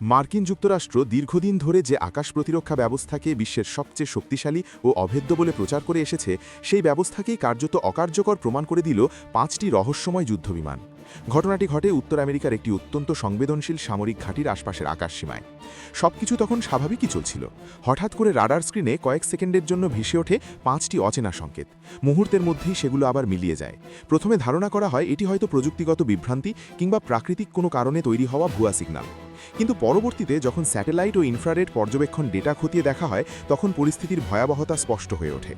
মার্কিন যুক্তরাষ্ট্র দীর্ঘদিন ধরে যে আকাশ প্রতিরক্ষা ব্যবস্থাকে বিশ্বের সবচেয়ে শক্তিশালী ও অভেদ্য বলে প্রচার করে এসেছে, সেই ব্যবস্থাকেই কার্যত অকার্যকর প্রমাণ করে দিল পাঁচটি রহস্যময় যুদ্ধবিমান। ঘটনাটি ঘটে উত্তর আমেরিকার একটি অত্যন্ত সংবেদনশীল সামরিক ঘাঁটির আশপাশের আকাশ আকাশসীমায়। সবকিছু তখন স্বাভাবিকই চলছিল। হঠাৎ করে রাডার স্ক্রিনে কয়েক সেকেন্ডের জন্য ভেসে ওঠে পাঁচটি অচেনা সংকেত। মুহূর্তের মধ্যেই সেগুলো আবার মিলিয়ে যায়। প্রথমে ধারণা করা হয় এটি হয়তো প্রযুক্তিগত বিভ্রান্তি কিংবা প্রাকৃতিক কোনো কারণে তৈরি হওয়া ভুয়া সিগন্যাল। কিন্তু পরবর্তীতে যখন স্যাটেলাইট ও ইনফ্রারেড পর্যবেক্ষণ ডেটা খতিয়ে দেখা হয়, তখন পরিস্থিতির ভয়াবহতা স্পষ্ট হয়ে ওঠে।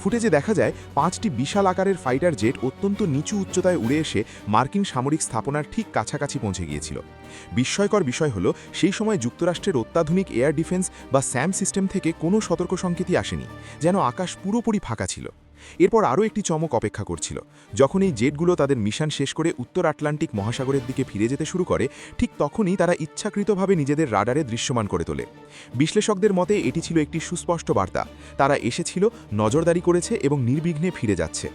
ফুটেজে দেখা যায়, পাঁচটি বিশাল আকারের ফাইটার জেট অত্যন্ত নিচু উচ্চতায় উড়ে এসে মার্কিন সামরিক স্থাপনার ঠিক কাছাকাছি পৌঁছে গিয়েছিল। বিস্ময়কর বিষয় হল, সেই সময় যুক্তরাষ্ট্রের অত্যাধুনিক এয়ার ডিফেন্স বা স্যাম সিস্টেম থেকে কোনো সতর্ক সংকেতই আসেনি, যেন আকাশ পুরোপুরি ফাঁকা ছিল। এরপর আরও একটি চমক অপেক্ষা করছিল। যখন এই জেটগুলো তাদের মিশন শেষ করে উত্তর আটলান্টিক মহাসাগরের দিকে ফিরে যেতে শুরু করে, ঠিক তখনই তারা ইচ্ছাকৃতভাবে নিজেদের রাডারে দৃশ্যমান করে তোলে। বিশ্লেষকদের মতে, এটি ছিল একটি সুস্পষ্ট বার্তা। তারা এসেছিল, নজরদারি করেছে এবং নির্বিঘ্নে ফিরে যাচ্ছে।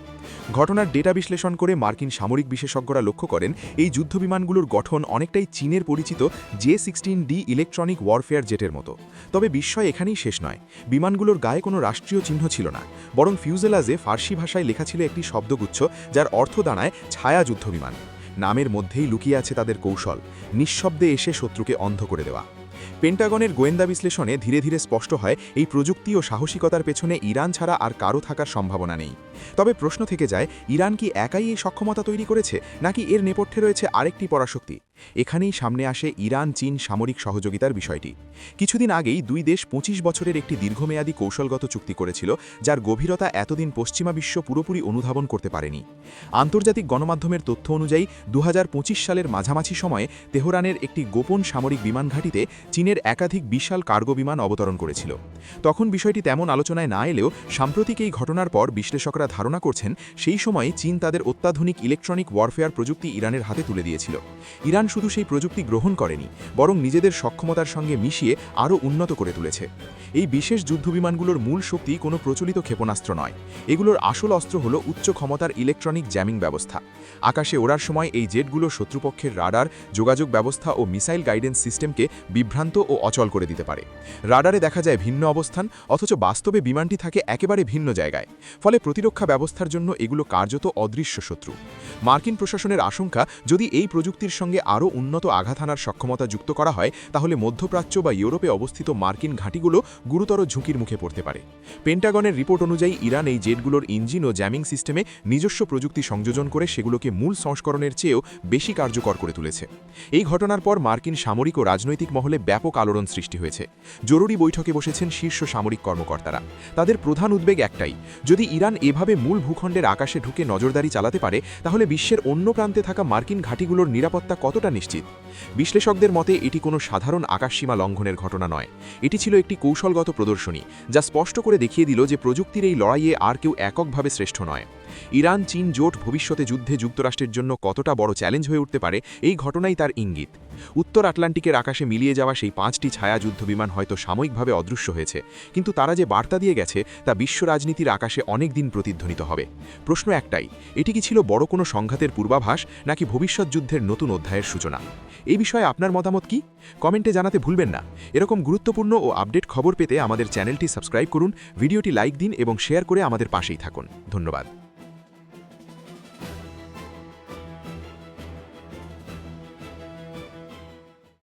ঘটনার ডেটা বিশ্লেষণ করে মার্কিন সামরিক বিশেষজ্ঞরা লক্ষ্য করেন, এই যুদ্ধবিমানগুলোর গঠন অনেকটাই চীনের পরিচিত J sixteen D electronic warfare জেটের মতো। তবে বিস্ময় এখানেই শেষ নয়। বিমানগুলোর গায়ে কোনো রাষ্ট্রীয় চিহ্ন ছিল না, বরং ফিউজেলাজে ফার্সি ভাষায় লেখা ছিল একটি শব্দগুচ্ছ যার অর্থ দাঁড়ায় ছায়া যুদ্ধবিমান। নামের মধ্যেই লুকিয়ে আছে তাদের কৌশল, নিঃশব্দে এসে শত্রুকে অন্ধ করে দেওয়া। পেন্টাগনের গোয়েন্দা বিশ্লেষণে ধীরে ধীরে স্পষ্ট হয়, এই প্রযুক্তি ও সাহসিকতার পেছনে ইরান ছাড়া আর কারও থাকার সম্ভাবনা নেই। তবে প্রশ্ন থেকে যায়, ইরান কি একাই এই সক্ষমতা তৈরি করেছে, নাকি এর নেপথ্যে রয়েছে আরেকটি পরাশক্তি? এখানেই সামনে আসে ইরান চীন সামরিক সহযোগিতার বিষয়টি। কিছুদিন আগেই দুই দেশ ২৫ বছরের একটি দীর্ঘমেয়াদী কৌশলগত চুক্তি করেছিল, যার গভীরতা এতদিন পশ্চিমা বিশ্ব পুরোপুরি অনুধাবন করতে পারেনি। আন্তর্জাতিক গণমাধ্যমের তথ্য অনুযায়ী দু হাজার পঁচিশ সালের মাঝামাঝি সময়ে তেহরানের একটি গোপন সামরিক বিমান ঘাঁটিতে চীনের একাধিক বিশাল কার্গো বিমান অবতরণ করেছিল। তখন বিষয়টি তেমন আলোচনায় না এলেও সাম্প্রতিক এই ঘটনার পর বিশ্লেষকরা ধারণা করছেন, সেই সময়ে চীন তাদের অত্যাধুনিক ইলেকট্রনিক ওয়ারফেয়ার প্রযুক্তি ইরানের হাতে তুলে দিয়েছিল। ইরান শুধু সেই প্রযুক্তি গ্রহণ করেনি, বরং নিজেদের সক্ষমতার সঙ্গে মিশিয়ে আরও উন্নত করে তুলেছে। এই বিশেষ যুদ্ধবিমানগুলোর মূল শক্তি কোনো প্রচলিত ক্ষেপণাস্ত্র নয়। এগুলোর আসল অস্ত্র হল উচ্চ ক্ষমতার ইলেকট্রনিক জ্যামিং ব্যবস্থা। আকাশে ওড়ার সময় এই জেটগুলো শত্রুপক্ষের রাডার, যোগাযোগ ব্যবস্থা ও মিসাইল গাইডেন্স সিস্টেমকে বিভ্রান্ত ও অচল করে দিতে পারে। রাডারে দেখা যায় ভিন্ন অবস্থান, অথচ বাস্তবে বিমানটি থাকে একেবারে ভিন্ন জায়গায়। ফলে প্রতিরক্ষা ব্যবস্থার জন্য এগুলো কার্যত অদৃশ্য শত্রু। মার্কিন প্রশাসনের আশঙ্কা, যদি এই প্রযুক্তির সঙ্গে আরও উন্নত আঘাত আনার সক্ষমতা যুক্ত করা হয়, তাহলে মধ্যপ্রাচ্য বা ইউরোপে অবস্থিত মার্কিন ঘাঁটিগুলো গুরুতর ঝুঁকির মুখে পড়তে পারে। পেন্টাগনের রিপোর্ট অনুযায়ী, ইরান এই জেটগুলোর ইঞ্জিন ও জ্যামিং সিস্টেমে নিজস্ব প্রযুক্তি সংযোজন করে সেগুলোকে মূল সংস্করণের চেয়েও বেশি কার্যকর করে তুলেছে। এই ঘটনার পর মার্কিন সামরিক ও রাজনৈতিক মহলে ব্যাপক আলোড়ন সৃষ্টি হয়েছে। জরুরি বৈঠকে বসেছেন শীর্ষ সামরিক কর্মকর্তারা। তাদের প্রধান উদ্বেগ একটাই, যদি ইরান এভাবে মূল ভূখণ্ডের আকাশে ঢুকে নজরদারি চালাতে পারে, তাহলে বিশ্বের অন্য প্রান্তে থাকা মার্কিন ঘাঁটিগুলোর নিরাপত্তা কতটা নিশ্চিত? বিশ্লেষকদের মতে, এটি কোনো সাধারণ আকাশসীমা লঙ্ঘনের ঘটনা নয়। এটি ছিল একটি কৌশলগত প্রদর্শনী, যা স্পষ্ট করে দেখিয়ে দিল যে প্রযুক্তির এই লড়াইয়ে আর কেউ এককভাবে শ্রেষ্ঠ নয়। ইরান, চীন জোট ভবিষ্যতে যুদ্ধে যুক্তরাষ্ট্রের জন্য কতটা বড় চ্যালেঞ্জ হয়ে উঠতে পারে, এই ঘটনাই তার ইঙ্গিত। উত্তর আটলান্টিকের আকাশে মিলিয়ে যাওয়া সেই পাঁচটি ছায়া যুদ্ধ বিমান হয়তো সাময়িকভাবে অদৃশ্য হয়েছে, কিন্তু তারা যে বার্তা দিয়ে গেছে, তা বিশ্ব রাজনীতির আকাশে অনেক দিন প্রতিধ্বনিত হবে। প্রশ্ন একটাই, এটি কি ছিল বড় কোনো সংঘাতের পূর্বাভাস, নাকি ভবিষ্যৎ যুদ্ধের নতুন অধ্যায়ের সূচনা? এই বিষয়ে আপনার মতামত কি? কমেন্টে জানাতে ভুলবেন না। এরকম গুরুত্বপূর্ণ ও আপডেট খবর পেতে আমাদের চ্যানেলটি সাবস্ক্রাইব করুন, ভিডিওটি লাইক দিন এবং শেয়ার করে আমাদের পাশেই থাকুন। ধন্যবাদ।